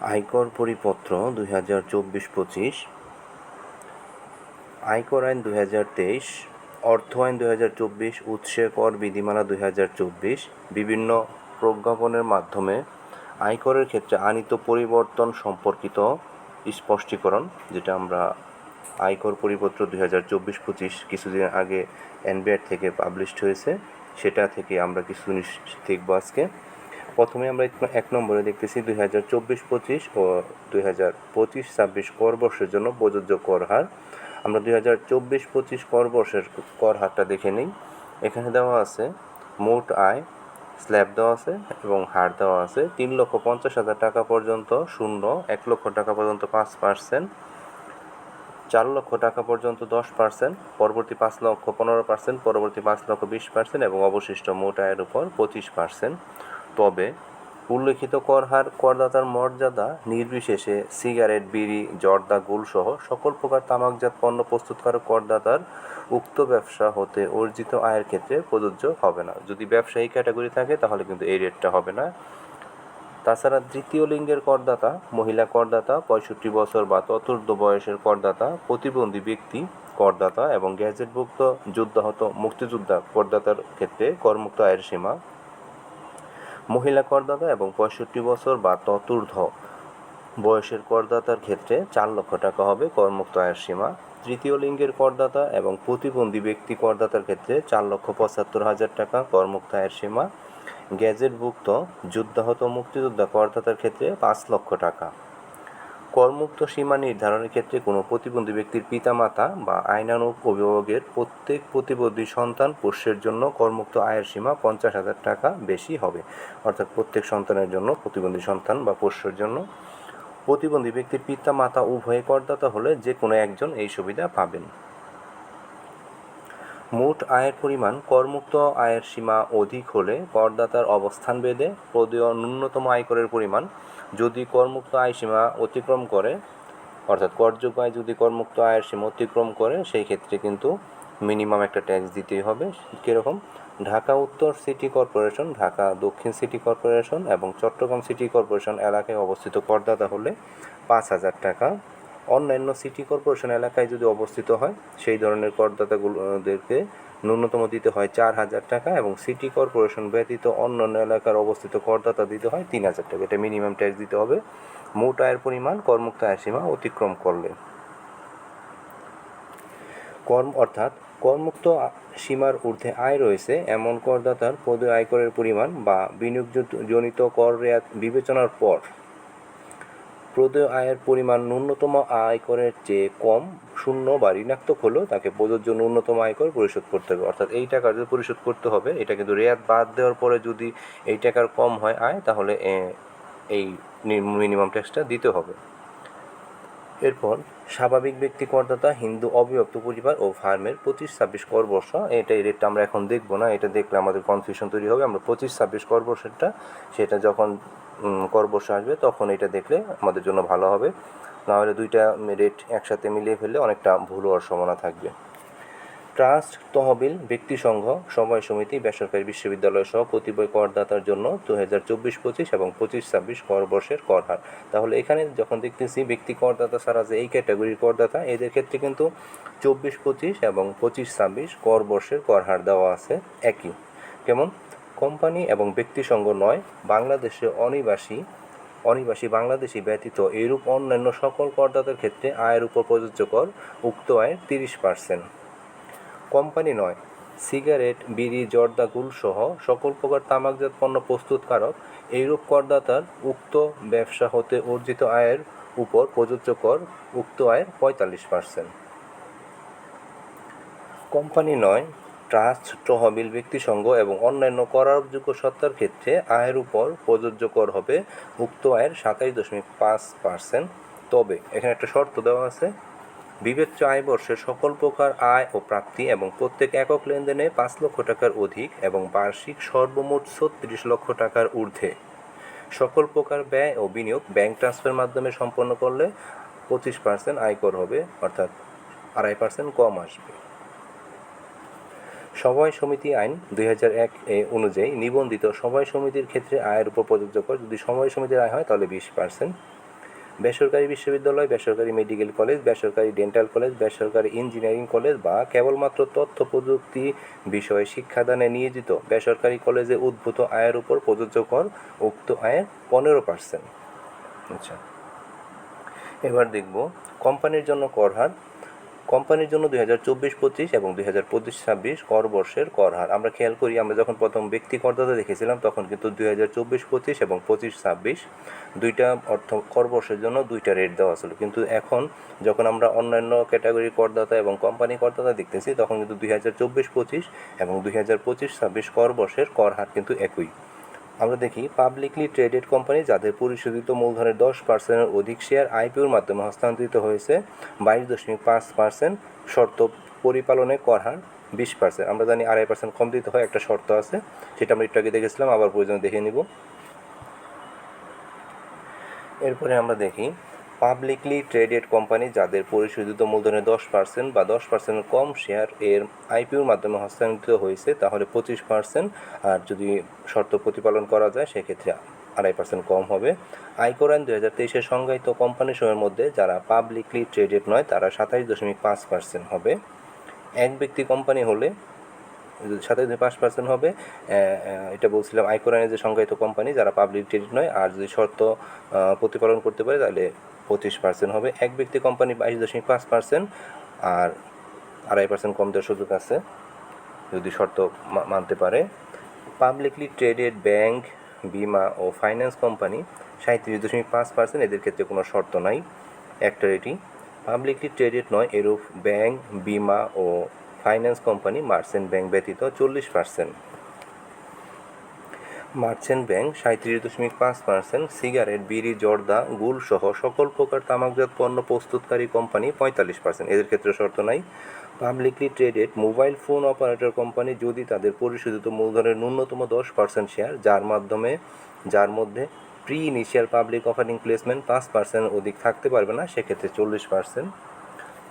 আয়কর পরিপত্র দুই হাজার চব্বিশ পঁচিশ, আয়কর আইন দুই হাজার তেইশ, অর্থ আইন দুই হাজার চব্বিশ, উৎসে কর বিধিমালা দুই চব্বিশ, বিভিন্ন প্রজ্ঞাপনের মাধ্যমে আয়করের ক্ষেত্রে আনিত পরিবর্তন সম্পর্কিত স্পষ্টীকরণ, যেটা আমরা আয়কর পরিপত্র দুই হাজার চব্বিশ পঁচিশ কিছুদিন আগে এনবিআর থেকে পাবলিশড হয়েছে। সেটা থেকে আমরা কিছু দেখব আজকে। প্রথমে আমরা এক- নম্বরে দেখতেছি দুই হাজার চব্বিশ পঁচিশ ও দুই হাজার পঁচিশ ছাব্বিশ কর বর্ষের জন্য প্রযোজ্য কর হার। আমরা দুই হাজার চব্বিশ পঁচিশ কর বর্ষের কর হারটা দেখে নিই। এখানে দেওয়া আছে মোট আয়, স্ল্যাব দেওয়া আছে এবং হার দেওয়া আছে তিন লক্ষ পঞ্চাশ হাজার টাকা পর্যন্ত, শূন্য, এক লক্ষ টাকা পর্যন্ত পাঁচ পার্সেন্ট, চার লক্ষ টাকা পর্যন্ত দশ পার্সেন্ট, পরবর্তী পাঁচ লক্ষ পনেরো পার্সেন্ট, পরবর্তী পাঁচ লক্ষ বিশ পার্সেন্ট এবং অবশিষ্ট মোট আয়ের উপর পঁচিশ পার্সেন্ট। তবে উল্লেখিত কর হার করদাতার মর্যাদা নির্বিশেষে সিগারেট, বিড়ি, জর্দা, গুলসহ সকল প্রকার তামাকজাত পণ্য প্রস্তুতকারক করদাতার উক্ত ব্যবসা হতে অর্জিত আয়ের ক্ষেত্রে প্রযোজ্য হবে না। যদি ব্যবসায়ী ক্যাটাগরি থাকে, তাহলে কিন্তু এই রেটটা হবে না। তাছাড়া দ্বিতীয় লিঙ্গের করদাতা, মহিলা করদাতা, পঁয়ষট্টি বছর বা ততুর্ধ বয়সের করদাতা, প্রতিবন্ধী ব্যক্তি করদাতা এবং গ্যাজেটভুক্ত যুদ্ধাহত মুক্তিযোদ্ধা করদাতার ক্ষেত্রে করমুক্ত আয়ের সীমা মহিলা করদাতা এবং পঁয়ষট্টি বছর বা ততুর্ধ বয়সের করদাতার ক্ষেত্রে চার লক্ষ টাকা হবে করমুক্ত আয়ের সীমা। তৃতীয় লিঙ্গের করদাতা এবং প্রতিবন্ধী ব্যক্তি করদাতার ক্ষেত্রে চার লক্ষ পঁচাত্তর হাজার টাকা করমুক্ত আয়ের সীমা। গ্যাজেটভুক্ত, যুদ্ধাহত, মুক্তিযোদ্ধা করদাতার ক্ষেত্রে পাঁচ লক্ষ টাকা। করমুক্ত সীমা নির্ধারণের ক্ষেত্রে কোনো প্রতিবন্ধী ব্যক্তির পিতামাতা বা আইনানুক অভিভাবকের প্রত্যেক প্রতিবন্ধী সন্তান পোষ্যের জন্য করমুক্ত আয়ের সীমা পঞ্চাশ হাজার টাকা বেশি হবে। অর্থাৎ প্রত্যেক সন্তানের জন্য প্রতিবন্ধী সন্তান বা পোষ্যের জন্য প্রতিবন্ধী ব্যক্তির পিতা মাতা উভয় করদাতা হলে যে কোনো একজন এই সুবিধা পাবেন। মোট আয়ের পরিমাণ করমুক্ত আয়ের সীমা অধিক হলে করদাতার অবস্থান ভেদে প্রদেয় ন্যূনতম আয়করের পরিমাণ যদি করমুক্ত আয় সীমা অতিক্রম করে, অর্থাৎ করযোগ্য আয় যদি করমুক্ত আয়ের সীমা অতিক্রম করে, সেই ক্ষেত্রে কিন্তু মিনিমাম একটা ট্যাক্স দিতেই হবে। কীরকম? ঢাকা উত্তর সিটি কর্পোরেশন, ঢাকা দক্ষিণ সিটি কর্পোরেশন এবং চট্টগ্রাম সিটি কর্পোরেশন এলাকায় অবস্থিত করদাতা হলে পাঁচ হাজার টাকা অন্যান্য সিটি কর্পোরেশন এলাকায় যদি অবস্থিত হয়, সেই ধরনের করদাতাগুলোদেরকে ন্যূনতম দিতে হয় চার হাজার টাকা এবং সিটি কর্পোরেশন ব্যতীত অন্যান্য এলাকার অবস্থিত করদাতা দিতে হয় তিন হাজার টাকা। এটা মিনিমাম ট্যাক্স দিতে হবে। মোট আয়ের পরিমাণ করমুক্ত আয়ের সীমা অতিক্রম করলে। কর্ম, অর্থাৎ করমুক্ত সীমার ঊর্ধ্বে আয় রয়েছে, এমন করদাতার পদে আয়করের পরিমাণ বা বিনিয়োগজনিত কর রেয়াত বিবেচনার পর প্রদেয় আয়ের পরিমাণ ন্যূনতম আয়করের চেয়ে কম শূন্য বা ঋণাত্মক হলেও তাকে প্রযোজ্য ন্যূনতম আয়কর পরিশোধ করতে হবে। অর্থাৎ এই টাকা যদি পরিশোধ করতে হবে, এটা কিন্তু রেয়াত বাদ দেওয়ার পরে যদি এই টাকার কম হয় আয়, তাহলে এই মিনিমাম ট্যাক্সটা দিতে হবে। এরপর, স্বাভাবিক ব্যক্তি করদাতা হিন্দু অবিভক্ত পরিবার ও ফার্মের পঁচিশ ছাব্বিশ কর বর্ষ এটা এই রেটটা আমরা এখন দেখব না, এটা দেখলে আমাদের কনফিউশন তৈরি হবে। আমরা পঁচিশ ছাব্বিশ কর বর্ষেরটা, সেটা যখন উম, কর বর্ষ আসবে তখন এটা দেখলে আমাদের জন্য ভালো হবে। নাহলে দুইটা রেট একসাথে মিলিয়ে ফেললে অনেকটা ভুল হওয়ার সম্ভাবনা থাকবে। ট্রাস্ট তহবিল ব্যক্তি সংঘ সময় সমিতি বেসরকারি বিশ্ববিদ্যালয় সহ কতিপয় করদাতার জন্য দু হাজার চব্বিশ পঁচিশ এবং পঁচিশ ছাব্বিশ কর বর্ষের কর হার। তাহলে এখানে যখন দেখতেছি ব্যক্তি করদাতা ছাড়া যে এই ক্যাটাগরির করদাতা এদের ক্ষেত্রে কিন্তু চব্বিশ পঁচিশ এবং পঁচিশ ছাব্বিশ কর বর্ষের কর হার দেওয়া আছে একই। কেমন? কোম্পানি এবং ব্যক্তি সংঘ নয়, বাংলাদেশে অনিবাসী অনিবাসী বাংলাদেশি ব্যতীত এরূপ অন্যান্য সকল করদাতার ক্ষেত্রে আয়ের উপর প্রযোজ্য কর উক্ত আয়ের তিরিশ পার্সেন্ট কোম্পানি নয়, সিগারেট, বিড়ি, জর্দা গুল সহ সকল প্রকার তামাকজাত পণ্য প্রস্তুতকারক, এইরূপ করদাতার উক্ত ব্যবসা হতে অর্জিত আয়ের উপর প্রযোজ্য কর উক্ত আয়ের পঁয়তাল্লিশ পার্সেন্ট কোম্পানি নয় ট্রাস্ট, তহবিল, ব্যক্তিসংঘ এবং অন্যান্য করারযোগ্য সত্তার ক্ষেত্রে আয়ের উপর প্রযোজ্য কর হবে উক্ত আয়ের সাতাইশ দশমিক পাঁচ পার্সেন্ট। তবে এখানে একটা শর্ত দেওয়া আছে, বিবেচ্য আয় বর্ষের সকল প্রকার আয় ও প্রাপ্তি এবং প্রত্যেক একক লেনদেনে পাঁচ লক্ষ টাকার অধিক এবং বার্ষিক সর্বমোট ছত্রিশ লক্ষ টাকার ঊর্ধ্বে। সকল প্রকার ব্যয় ও বিনিয়োগ ব্যাংক ট্রান্সফার মাধ্যমে সম্পন্ন করলে পঁচিশ পার্সেন্ট আয়কর হবে, অর্থাৎ আড়াই পার্সেন্ট কম আসবে। সবাই সমিতি আইন দুই হাজার এক এ অনুযায়ী নিবন্ধিত সবাই সমিতির ক্ষেত্রে আয়ের উপর প্রযোজ্য কর যদি সবাই সমিতির আয় হয়, তাহলে বিশ পার্সেন্ট বেসরকারি বিশ্ববিদ্যালয়, বেসরকারি মেডিকেল কলেজ, বেসরকারি ডেন্টাল কলেজ, বেসরকারি ইঞ্জিনিয়ারিং কলেজ বা কেবলমাত্র তথ্য প্রযুক্তি বিষয়ে শিক্ষাদানে নিয়োজিত বেসরকারি কলেজে উদ্ভূত আয়ের উপর প্রযোজ্য কর উক্ত আয়ের পনেরো পার্সেন্ট আচ্ছা এবার দেখব কোম্পানির জন্য কর হার কোম্পানির জন্য দুই হাজার চব্বিশ, পঁচিশ এবং দুই হাজার পঁচিশ, ছাব্বিশ কর বর্ষের কর হার। আমরা খেয়াল করি, আমরা যখন প্রথম ব্যক্তি করদাতা দেখেছিলাম, তখন কিন্তু দুই হাজার চব্বিশ, পঁচিশ এবং পঁচিশ, ছাব্বিশ দুইটা অর্থ কর বর্ষের জন্য দুইটা রেট দেওয়া ছিল। কিন্তু এখন যখন আমরা অন্যান্য ক্যাটাগরি করদাতা এবং কোম্পানি করদাতা দেখতেছি, তখন কিন্তু দুই হাজার চব্বিশ, পঁচিশ এবং দুই হাজার পঁচিশ, ছাব্বিশ কর বর্ষের কর হার কিন্তু একই। আমরা দেখি পাবলিকলি ট্রেডেড কোম্পানি যাদের পরিশোধিত মূলধনের দশ পার্সেন্টের অধিক শেয়ার আইপিওর মাধ্যমে হস্তান্তরিত হয়েছে, বাইশ দশমিক পাঁচ পার্সেন্ট শর্ত পরিপালনে কর হার বিশ পার্সেন্ট আমরা জানি আড়াই পার্সেন্ট কম দিতে হয় একটা শর্ত আছে, সেটা আমরা একটু আগে দেখেছিলাম, আবার প্রয়োজন দেখে নিব। এরপরে আমরা দেখি পাবলিকলি ট্রেডেড কোম্পানি যাদের পরিশোধিত মূলধনের দশ পার্সেন্ট বা দশ পার্সেন্টের কম শেয়ার এর আইপিওর মাধ্যমে হস্তান্তরিত হয়েছে, তাহলে পঁচিশ পার্সেন্ট আর যদি শর্ত প্রতিপালন করা যায়, সেক্ষেত্রে আড়াই পার্সেন্ট কম হবে। আয়কর আইন দু হাজার তেইশের সংজ্ঞায়িত কোম্পানি সময়ের মধ্যে যারা পাবলিকলি ট্রেডেড নয়, তারা সাতাশ দশমিক পাঁচ পার্সেন্ট হবে। এক ব্যক্তি কোম্পানি হলে সাতাইশ দশমিক পাঁচ পার্সেন্ট হবে। এটা বলছিলাম আয়কর আইনের যে সংজ্ঞায়িত কোম্পানি যারা পাবলিক ট্রেডেড নয়। আর যদি শর্ত প্রতিপালন করতে পারে, তাহলে পঁচিশ পার্সেন্ট হবে। এক ব্যক্তি কোম্পানি বাইশ দশমিক পাঁচ পার্সেন্ট আর আড়াই পার্সেন্ট কম দেওয়ার সুযোগ আছে, যদি শর্ত মানতে পারে। পাবলিকলি ট্রেডেড ব্যাংক বিমা ও ফাইন্যান্স কোম্পানি সাঁত্রিশ দশমিক পাঁচ পার্সেন্ট এদের ক্ষেত্রে কোনো শর্ত নাই, একটা এটি পাবলিকলি ট্রেডেড নয়, এরূপ ব্যাংক বিমা ও ফাইন্যান্স কোম্পানি মার্চেন্ট ব্যাংক ব্যতীত চল্লিশ পার্সেন্ট মার্চেন্ট ব্যাংক সাঁত্রিশ দশমিক পাঁচ পার্সেন্ট, সিগারেট, বিড়ি, জর্দা, গুল সহ সকল প্রকার তামাকজাত পণ্য প্রস্তুতকারী কোম্পানি পঁয়তাল্লিশ পার্সেন্ট। এদের ক্ষেত্রে শর্ত নাই। Publicly traded mobile phone operator company যদি তাদের পরিশোধিত মূলধনের ন্যূনতম দশ পার্সেন্ট শেয়ার, যার মাধ্যমে, যার মধ্যে pre initial public offering placement পাঁচ পার্সেন্ট অধিক থাকতে পারবে না, সেক্ষেত্রে চল্লিশ পার্সেন্ট।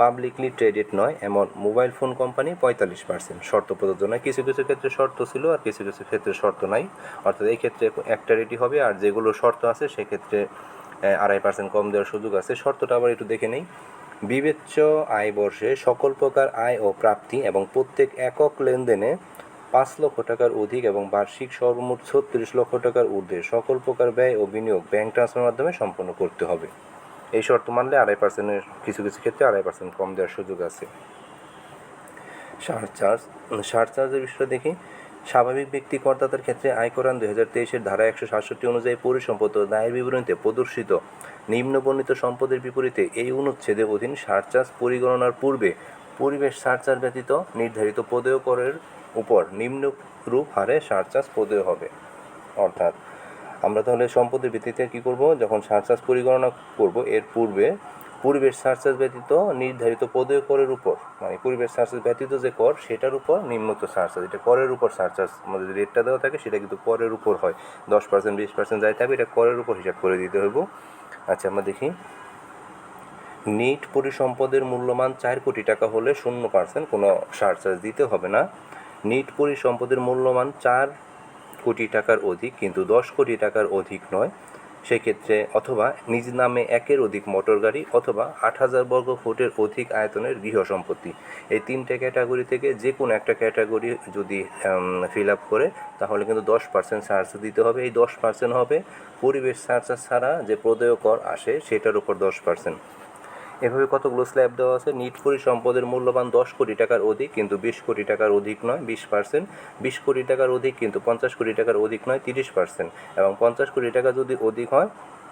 পাবলিকলি ট্রেডেড নয়, এমন মোবাইল ফোন কোম্পানি পঁয়তাল্লিশ পার্সেন্ট শর্ত প্রযোজ্য নয়, কিছু কিছু ক্ষেত্রে শর্ত ছিল আর কিছু কিছু ক্ষেত্রে শর্ত নাই। অর্থাৎ এই ক্ষেত্রে একটা রেটি হবে আর যেগুলো শর্ত আছে সেক্ষেত্রে আড়াই পার্সেন্ট কম দেওয়ার সুযোগ আছে। শর্তটা আবার একটু দেখে নেই। বিবেচ্য আয় বর্ষে সকল প্রকার আয় ও প্রাপ্তি এবং প্রত্যেক একক লেনদেনে পাঁচ লক্ষ টাকার অধিক এবং বার্ষিক সর্বমোট ছত্রিশ লক্ষ টাকার ঊর্ধ্বে সকল প্রকার ব্যয় ও বিনিয়োগ ব্যাংক ট্রান্সফারের মাধ্যমে সম্পন্ন করতে হবে। এই শর্ত মানলে আড়াই পার্সেন্টের কিছু কিছু ক্ষেত্রে আড়াই পার্সেন্ট কম দেওয়ার সুযোগ আছে। সারচার্জ সারচার্জের বিষয়টা দেখি। স্বাভাবিক ব্যক্তি করদাতার ক্ষেত্রে আয়কর আইন দুই হাজার তেইশের ধারা একশো সাতষট্টি অনুযায়ী পরিসম্পদ দায়ের বিবরণীতে প্রদর্শিত নিম্নবর্ণিত সম্পদের বিপরীতে এই অনুচ্ছেদের অধীন সারচার্জ পরিগণনার পূর্বে পরিবেশ সারচার্জ ব্যতীত নির্ধারিত পদেয় করের উপর নিম্নরূপ হারে সারচার্জ পদেয় হবে। অর্থাৎ আমরা তাহলে সম্পদের ভিত্তিতে কী করব? যখন সারচার্জ পরিগণনা করব, এর পূর্বে পরিবেশ সারচার্জ ব্যতীত নির্ধারিত পদে করের উপর মানে পরিবেশ সারচার্জ ব্যতীত যে কর, সেটার উপর নিম্নত সারচার্জ এটা করের উপর সারচার্জ আমাদের যে রেটটা দেওয়া থাকে, সেটা কিন্তু করের উপর হয়। দশ পার্সেন্ট বিশ পার্সেন্ট যাই থাকবে এটা করের উপর হিসাব করে দিতে হইব। আচ্ছা আমরা দেখি। নিট পরিসম্পদের মূল্যমান চার কোটি টাকা হলে শূন্য পার্সেন্ট কোনো সারচার্জ দিতে হবে না। নিট পরিসম্পদের মূল্যমান চার কোটি টাকার অধিক কিন্তু দশ কোটি টাকার অধিক নয়। সেক্ষেত্রে অথবা নিজ নামে একের অধিক মোটর গাড়ি অথবা আট হাজার বর্গ ফুটের অধিক আয়তনের গৃহ সম্পত্তি। এই তিনটে ক্যাটাগরি থেকে যে কোনো একটা ক্যাটাগরি যদি ফিল আপ করে, তাহলে কিন্তু দশ পার্সেন্ট চার্জ দিতে হবে। এই দশ পার্সেন্ট হবে পরিবেশ চার্জ ছাড়া যে প্রদেয় কর আসে, সেটার উপর দশ পার্সেন্ট এভাবে কতগুলো স্ল্যাব দেওয়া আছে? নিট সম্পদের মূল্যবান দশ কোটি টাকার অধিক, কিন্তু বিশ কোটি টাকার অধিক নয়, বিশ পার্সেন্ট বিশ কোটি টাকার অধিক, কিন্তু পঞ্চাশ কোটি টাকার অধিক নয়, তিরিশ পার্সেন্ট এবং পঞ্চাশ কোটি টাকা যদি অধিক হয়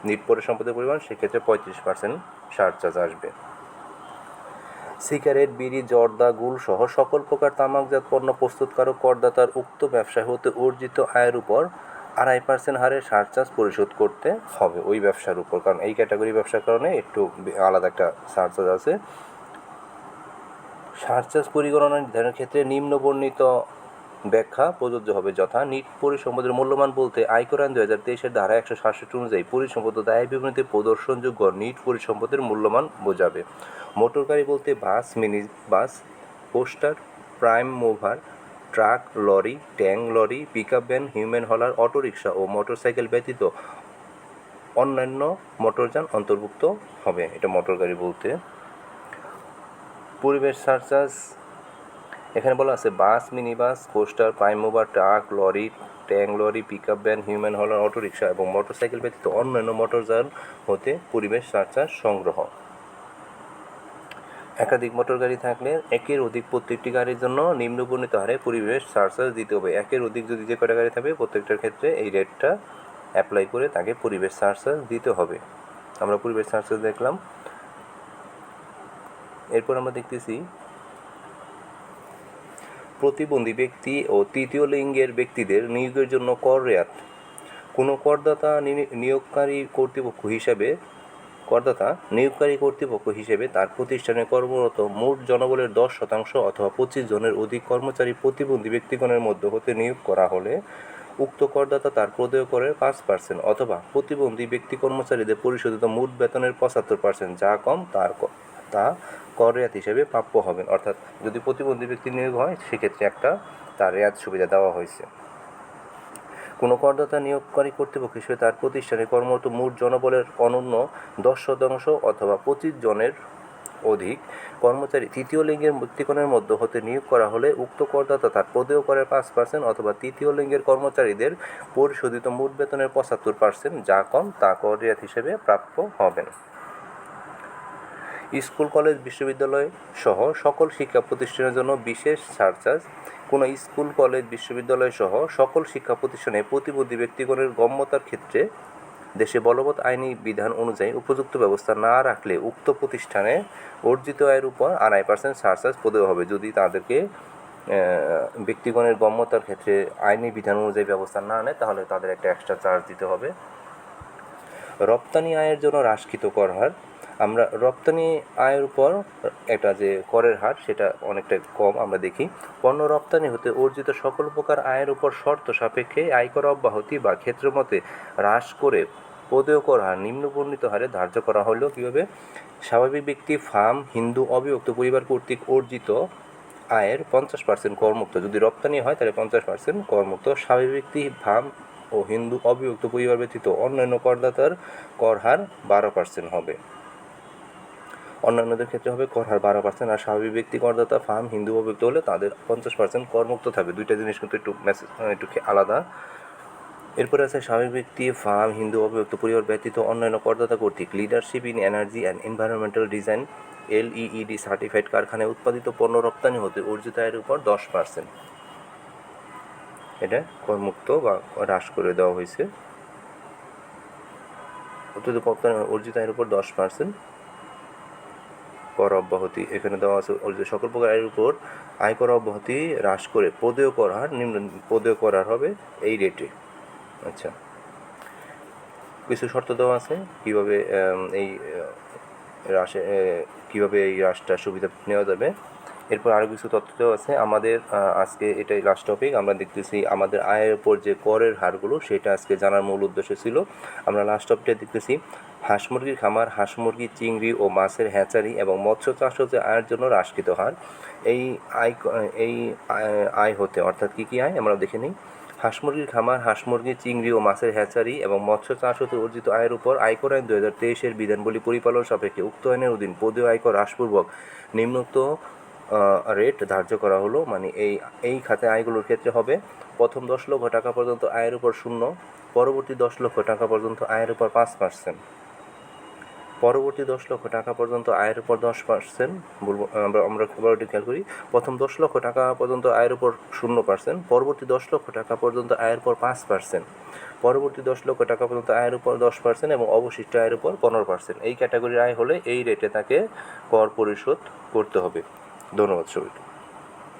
নিট সম্পদের পরিমাণ, সেক্ষেত্রে পঁয়ত্রিশ পার্সেন্ট চার্জ আসবে। সিগারেট বিড়ি, জর্দা, গুল সহ সকল প্রকার তামাকজাত পণ্য প্রস্তুতকারক করদাতার উক্ত ব্যবসা হতে অর্জিত আয়ের উপর আড়াই পার্সেন্ট হারে সারচার্জ পরিশোধ করতে হবে ওই ব্যবসার উপর। কারণ এই ক্যাটাগরি ব্যবসার কারণে একটু আলাদা একটা সারচার্জ আছে। সারচার্জ পরিগণনা নির্ধারণের ক্ষেত্রে নিম্ন বর্ণিত ব্যাখ্যা প্রযোজ্য হবে যথা নিট পরিসম্পদের মূল্যমান বলতে আয়কর আইন দুই হাজার তেইশের ধারা একশো সাতষট্টি অনুযায়ী পরিসম্পদ দায় বিবরণীতে প্রদর্শনযোগ্য নিট পরিসম্পদের মূল্যমান বোঝাবে। মোটর গাড়ি বলতে bus, mini bus, coaster, prime mover truck, lorry, tank lorry, pickup van, human hauler, auto rickshaw ও মোটরসাইকেল ব্যতীত অন্যান্য মোটরযান অন্তর্ভুক্ত হবে। এটা মোটর গাড়ি বলতে। পরিবেশ সারচার্জ এখানে বলা আছে bus mini bus coaster prime mover truck, lorry tank lorry pick up van, human hauler, auto rickshaw এবং মোটরসাইকেল ব্যতীত অন্যান্য মোটরযান হতে পরিবেশ সারচার্জ সংগ্রহ। একাধিক মোটর গাড়ি থাকলে একের অধিক প্রত্যেকটি গাড়ির জন্য নিম্নবর্ণিত হারে পরিবেশ সারচার্জ দিতে হবে। একের অধিক যদি যে কটা গাড়ি থাকবে প্রত্যেকটার ক্ষেত্রে এই রেটটা অ্যাপ্লাই করে তাকে পরিবেশ সারচার্জ দিতে হবে। আমরা পরিবেশ সারচার্জ দেখলাম। এরপর আমরা দেখতেছি, প্রতিবন্ধী ব্যক্তি ও তৃতীয় লিঙ্গের ব্যক্তিদের নিয়োগের জন্য কর রেয়াত। কোনো করদাতা নিয়োগকারী কর্তৃপক্ষ হিসাবে করদাতা নিয়োগকারী কর্তৃপক্ষ হিসেবে তার প্রতিষ্ঠানে কর্মরত মোট জনবলের দশ শতাংশ অথবা পঁচিশ জনের অধিক কর্মচারী প্রতিবন্ধী ব্যক্তিগণের মধ্যে হতে নিয়োগ করা হলে উক্ত করদাতা তার প্রদেয় করের পাঁচ পার্সেন্ট অথবা প্রতিবন্ধী ব্যক্তি কর্মচারীদের পরিশোধিত মোট বেতনের পঁচাত্তর পার্সেন্ট যা কম তার তা কর রেয়াত হিসেবে প্রাপ্য হবেন। অর্থাৎ যদি প্রতিবন্ধী ব্যক্তি নিয়োগ হয়, সেক্ষেত্রে একটা তার রেয়াত সুবিধা দেওয়া হয়েছে। কোনো করদাতা নিয়োগকারী কর্তৃপক্ষ হিসেবে তার প্রতিষ্ঠানে কর্মরত মোট জনবলের অনন্য দশ শতাংশ অথবা পঁচিশ জনের অধিক কর্মচারী তৃতীয় লিঙ্গের মুক্তিকণের মধ্যে হতে নিয়োগ করা হলে উক্ত করদাতা তার প্রদেয় করের পাঁচ পার্সেন্ট অথবা তৃতীয় লিঙ্গের কর্মচারীদের পরিশোধিত মোট বেতনের পঁচাত্তর পার্সেন্ট যা কম তা কর হিসেবে প্রাপ্য হবেন। স্কুল, কলেজ, বিশ্ববিদ্যালয় সহ সকল শিক্ষা প্রতিষ্ঠানের জন্য বিশেষ সারচার্জ। কোনো স্কুল, কলেজ, বিশ্ববিদ্যালয় সহ সকল শিক্ষা প্রতিষ্ঠানে প্রতিবন্ধী ব্যক্তিগণের গম্যতার ক্ষেত্রে দেশে বলবৎ আইনি বিধান অনুযায়ী উপযুক্ত ব্যবস্থা না রাখলে উক্ত প্রতিষ্ঠানে অর্জিত আয়ের উপর আড়াই পার্সেন্ট সারচার্জ প্রদেয় হবে। যদি তাদেরকে ব্যক্তিগণের গম্যতার ক্ষেত্রে আইনি বিধান অনুযায়ী ব্যবস্থা না নেয়, তাহলে তাদের একটা এক্সট্রা চার্জ দিতে হবে। রপ্তানি আয়ের জন্য হ্রাসকৃত কর হার আমরা রপ্তানি আয়ের উপর একটা যে করের হার, সেটা অনেকটা কম আমরা দেখি। পণ্য রপ্তানি হতে অর্জিত সকল প্রকার আয়ের উপর শর্ত সাপেক্ষে আয়কর অব্যাহতি বা ক্ষেত্রমতে হ্রাস করে প্রদেয় কর হার, নিম্নবর্ণিত হারে ধার্য করা হলেও কীভাবে? স্বাভাবিক ব্যক্তি, ফার্ম, হিন্দু, অবিভক্ত পরিবার কর্তৃক অর্জিত আয়ের পঞ্চাশ পার্সেন্ট করমুক্ত। যদি রপ্তানি হয়, তাহলে পঞ্চাশ পার্সেন্ট করমুক্ত। স্বাভাবিক ব্যক্তি, ফার্ম ও হিন্দু অবিভক্ত পরিবার ব্যতীত অন্যান্য করদাতার কর হার বারো পার্সেন্ট হবে। অন্যান্যদের ক্ষেত্রে হবে কর হার বারো পার্সেন্ট আর স্বাভাবিক ব্যক্তি করদাতা ফার্ম হিন্দু অভিযুক্ত হলে তাদের পঞ্চাশ পার্সেন্ট করমুক্ত থাকবে। দুইটা জিনিস কিন্তু একটু মেসেজ একটু আলাদা। এরপরে আছে স্বাভাবিক ব্যক্তি, ফার্ম, হিন্দু অবিভক্ত পরিবার ব্যতীত অন্যান্য করদাতা কর্তৃক leadership in energy and environmental design LEED certified কারখানায় উৎপাদিত পণ্য রপ্তানি হতে অর্জিত আয়ের উপর দশ পার্সেন্ট এটা করমুক্ত বা হ্রাস করে দেওয়া হয়েছে। অর্জিত আয়ের উপর দশ পার্সেন্ট কর অব্যাহতি। এখানে দেওয়া আছে যে সকল প্রকার আয়ের উপর আয় কর অব্যাহতি হ্রাস করে প্রদেয় করার নিম্ন প্রদেয় করার হবে এই রেটে আচ্ছা। কিছু শর্ত দেওয়া আছে কীভাবে এই হ্রাসে কীভাবে এই হ্রাসটার সুবিধা নেওয়া যাবে? এরপর আরও কিছু তথ্য আছে। আমাদের আজকে এটাই লাস্ট টপিক আমরা দেখতেছি আমাদের আয়ের উপর যে করের হারগুলো, সেটা আজকে জানার মূল উদ্দেশ্য ছিল। আমরা লাস্ট টপিকটা দেখতেছি, হাঁস মুরগির খামার, হাঁস মুরগি, চিংড়ি ও মাছের হ্যাচারি এবং মৎস্য চাষ হচ্ছে আয়ের জন্য হ্রাসকৃত হার। এই আয় এই আয়- আয় হতে, অর্থাৎ কী কী আয়? আমরা দেখে নিই। হাঁস মুরগির খামার, হাঁস মুরগি, চিংড়ি ও মাছের হ্যাচারি এবং মৎস্য চাষ হতে অর্জিত আয়ের উপর আয়কর আইন দু হাজার তেইশের বিধানবলী পরিপালন সাপেক্ষে উক্ত আইনের অধীন পদীয় আয়কর হ্রাসপূর্বক নিম্নোক্ত রেট ধার্য করা হলো। মানে এই এই খাতে আয়গুলোর ক্ষেত্রে হবে প্রথম দশ লক্ষ টাকা পর্যন্ত আয়ের উপর শূন্য, পরবর্তী দশ লক্ষ টাকা পর্যন্ত আয়ের উপর পাঁচ পার্সেন্ট পরবর্তী দশ লক্ষ টাকা পর্যন্ত আয়ের উপর দশ পার্সেন্ট বলব আমরা আমরা খেয়াল করি। প্রথম দশ লক্ষ টাকা পর্যন্ত আয়ের উপর শূন্য পার্সেন্ট পরবর্তী দশ লক্ষ টাকা পর্যন্ত আয়ের উপর পাঁচ পার্সেন্ট পরবর্তী দশ লক্ষ টাকা পর্যন্ত আয়ের উপর দশ পার্সেন্ট এবং অবশিষ্ট আয়ের উপর পনেরো পার্সেন্ট এই ক্যাটাগরির আয় হলে এই রেটে তাকে কর পরিশোধ করতে হবে। ধন্যবাদ সবাইকে।